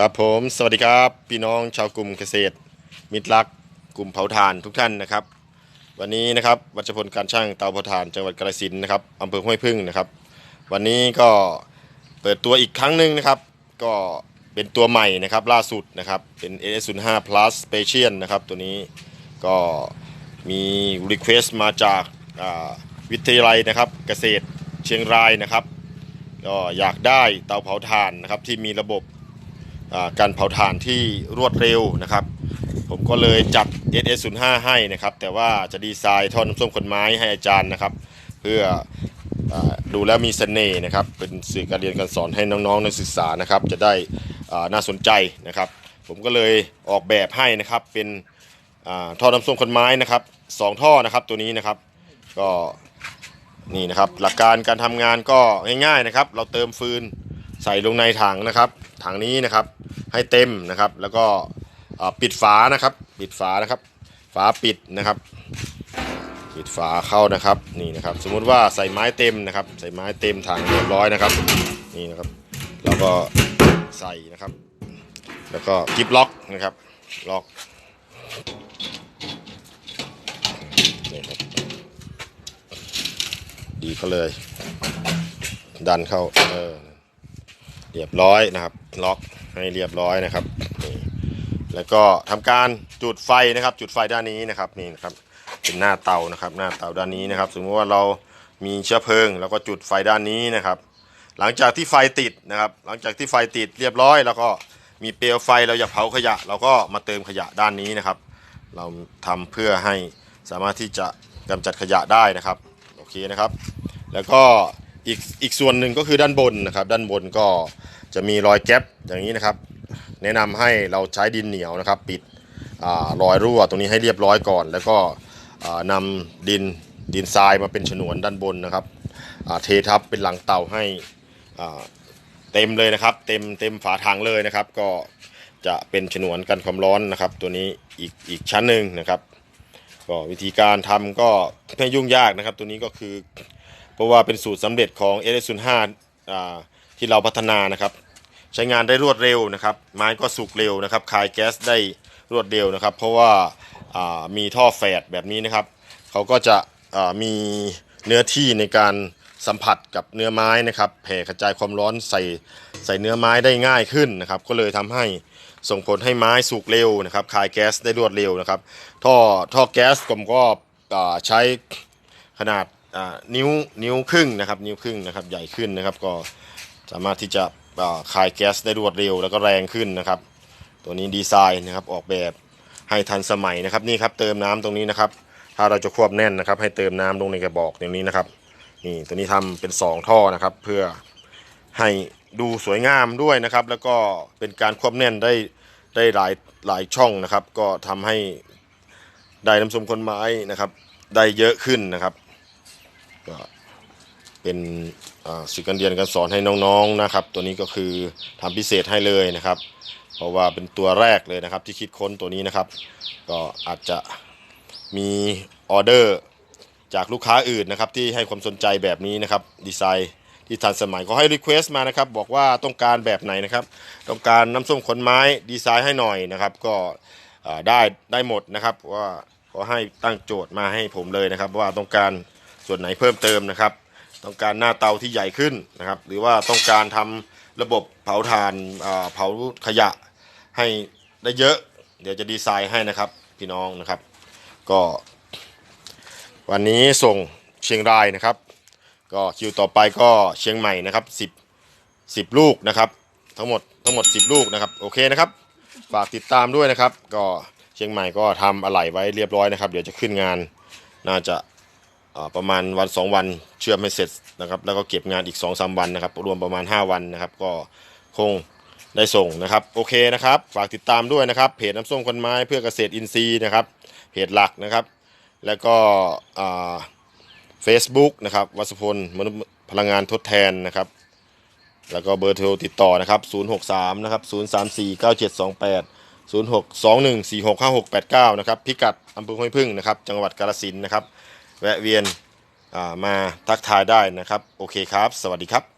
ครับผมสวัสดีครับพี่น้องชาวกลุ่มเกษตร มิตรรักกลุ่มเผาถ่านทุกท่านนะครับ วันนี้นะครับวัชพลการช่างเตาเผาถ่านจังหวัดกาฬสินธุ์นะครับอำเภอห้วยพึ่งนะครับ วันนี้ก็เปิดตัวอีกครั้งหนึ่งนะครับ ก็เป็นตัวใหม่นะครับล่าสุดนะครับเป็น AS05 Plus Special นะครับตัวนี้ก็มี Request มาจากวิทยาลัยนะครับเกษตรเชียงรายนะครับก็อยากได้เตาเผาถ่านนะครับที่มีระบบ การเผาถ่านที่รวดเร็วนะครับ ผมก็เลยจัด SS05 ให้นะครับ แต่ว่าจะดีไซน์ท่อน้ำส้มขนไม้ให้อาจารย์นะครับ เพื่ออดูแล้วมีเสน่ห์นะครับ เป็นสื่อการเรียนการสอนให้น้องๆนักศึกษานะครับ จะได้น่าสนใจนะครับ ผมก็เลยออกแบบให้นะครับเป็นท่อน้ำส้มขนไม้นะครับสองท่อนะครับตัวนี้นะครับก็นี่นะครับหลักการการทำงานก็ง่ายๆนะครับ เราเติมฟืน ใส่ลงในถังนะครับ ถังนี้นะครับให้เต็มนะครับ แล้วก็ปิดฝานะครับ ปิดฝานะครับ ฝาปิดนะครับ ปิดฝาเข้านะครับนี่นะครับ สมมุติว่าใส่ไม้เต็มนะครับ ใส่ไม้เต็มถังเรียบร้อยนะครับนี่นะครับเราก็ใส่นะครับ แล้วก็กิบล็อกนะครับล็อกนี่ครับดีเขาเลย ดันเข้าเออ เรียบร้อยนะครับ ล็อกให้เรียบร้อยนะครับนี่แล้วก็ทำการจุดไฟนะครับ จุดไฟด้านนี้นะครับนี่นะครับเป็นหน้าเตานะครับ หน้าเตาด้านนี้นะครับ สมมติว่าเรามีเชื้อเพลิงแล้วก็จุดไฟด้านนี้นะครับ หลังจากที่ไฟติดนะครับ หลังจากที่ไฟติดเรียบร้อย แล้วก็มีเปลวไฟเราอยากเผาขยะ เราก็มาเติมขยะด้านนี้นะครับ เราทำเพื่อให้สามารถที่จะกำจัดขยะได้นะครับโอเคนะครับ แล้วก็ อีกอีกส่วนหนึ่งก็คือด้านบนนะครับ ด้านบนก็จะมีรอยแก๊ปอย่างนี้นะครับ แนะนำให้เราใช้ดินเหนียวนะครับ ปิดอรอยรั่วตรงนี้ให้เรียบร้อยก่อน แล้วก็อ่านำดินดินทรายมาเป็นฉนวนด้านบนนะครับเททับเป็นหลังเต่าให้เต็มเลยนะครับ เต็มเต็มฝาถังเลยนะครับ ก็จะเป็นฉนวนกันความร้อนนะครับ ตัวนี้อีกอีกชั้นหนึ่งนะครับก็วิธีการทำก็ไม่ยุ่งยากนะครับ ตัวนี้ก็คือ เพราะว่าเป็นสูตรสำเร็จของ s อ5อ่าที่เราพัฒนานะครับ ใช้งานได้รวดเร็วนะครับ ไม้ก็สุกเร็วนะครับคายแก๊สได้รวดเร็วนะครับ เพราะว่ามีท่อแฝดแบบนี้นะครับเขาก็จะมีเนื้อที่ในการสัมผัสกับเนื้อไม้นะครับแผ่กระจายความร้อนใส่ใส่เนื้อไม้ได้ง่ายขึ้นนะครับ ก็เลยทำให้ส่งผลให้ไม้สุกเร็วนะครับคายแก๊สได้รวดเร็วนะครับ ท่อท่อแก๊สผมก็ใช้ขนาด นิ้วนิ้วครึ่งนะครับ นิ้วครึ่งนะครับใหญ่ขึ้นนะครับ ก็สามารถที่จะคายแก๊สได้รวดเร็วแล้วก็แรงขึ้นนะครับ ตัวนี้ดีไซน์นะครับออกแบบให้ทันสมัยนะครับนี่ครับเติมน้ำตรงนี้นะครับ ถ้าเราจะควบแน่นนะครับ ให้เติมน้ำลงในกระบอกอย่างนี้นะครับนี่ตัวนี้ทำเป็น 2 ท่อนะครับ เพื่อให้ดูสวยงามด้วยนะครับ แล้วก็เป็นการควบแน่นได้ได้หลายหลายช่องนะครับ ก็ทำให้ได้น้ำส้มคนไม้นะครับ ได้เยอะขึ้นนะครับ ก็เป็นสื่อการเรียนการสอนให้น้องๆนะครับ ตัวนี้ก็คือทำพิเศษให้เลยนะครับ เพราะว่าเป็นตัวแรกเลยนะครับ ที่คิดค้นตัวนี้นะครับ ก็อาจจะมีออเดอร์จากลูกค้าอื่นนะครับ ที่ให้ความสนใจแบบนี้นะครับดีไซน์ที่ทันสมัยก็ให้รีเควสต์มานะครับ บอกว่าต้องการแบบไหนนะครับ ต้องการน้ำส้มขนไม้ดีไซน์ให้หน่อยนะครับ ก็ได้ได้หมดนะครับว่าขอให้ตั้งโจทย์มาให้ผมเลยนะครับ ว่าต้องการ ส่วนไหนเพิ่มเติมนะครับ ต้องการหน้าเตาที่ใหญ่ขึ้นนะครับ หรือว่าต้องการทำระบบเผาถ่านเผาขยะให้ได้เยอะ เดี๋ยวจะดีไซน์ให้นะครับพี่น้องนะครับ ก็ วันนี้ส่งเชียงรายนะครับ ก็คิวต่อไปก็เชียงใหม่นะครับ10 10ลูกนะครับ ทั้งหมดทั้งหมด 10 ลูกนะครับโอเคนะครับ ฝากติดตามด้วยนะครับ ก็เชียงใหม่ก็ทำอะไหล่ไว้เรียบร้อยนะครับ เดี๋ยวจะขึ้นงานน่าจะ ประมาณวัน2วันเชื่อมให้เสร็จนะครับ แล้วก็เก็บงานอีก2-3วันนะครับ รวมประมาณ 5 วันนะครับ ก็คงได้ส่งนะครับ โอเคนะครับ ฝากติดตามด้วยนะครับ เพจน้ำส้มคนไม้เพื่อเกษตรอินทรีย์นะครับ เพจหลักนะครับ แล้วก็เฟซบุ๊กนะครับวัสพลมนุษย์พลังงานทดแทนนะครับ แล้วก็เบอร์โทรติดต่อนะครับ 063 นะครับ 034 9728 0621 465689 นะครับ พิกัดอำเภอห้วยพึ่งนะครับ จังหวัดกาฬสินธุ์นะครับ แวะเวียนมาทักทายได้นะครับ โอเคครับ สวัสดีครับ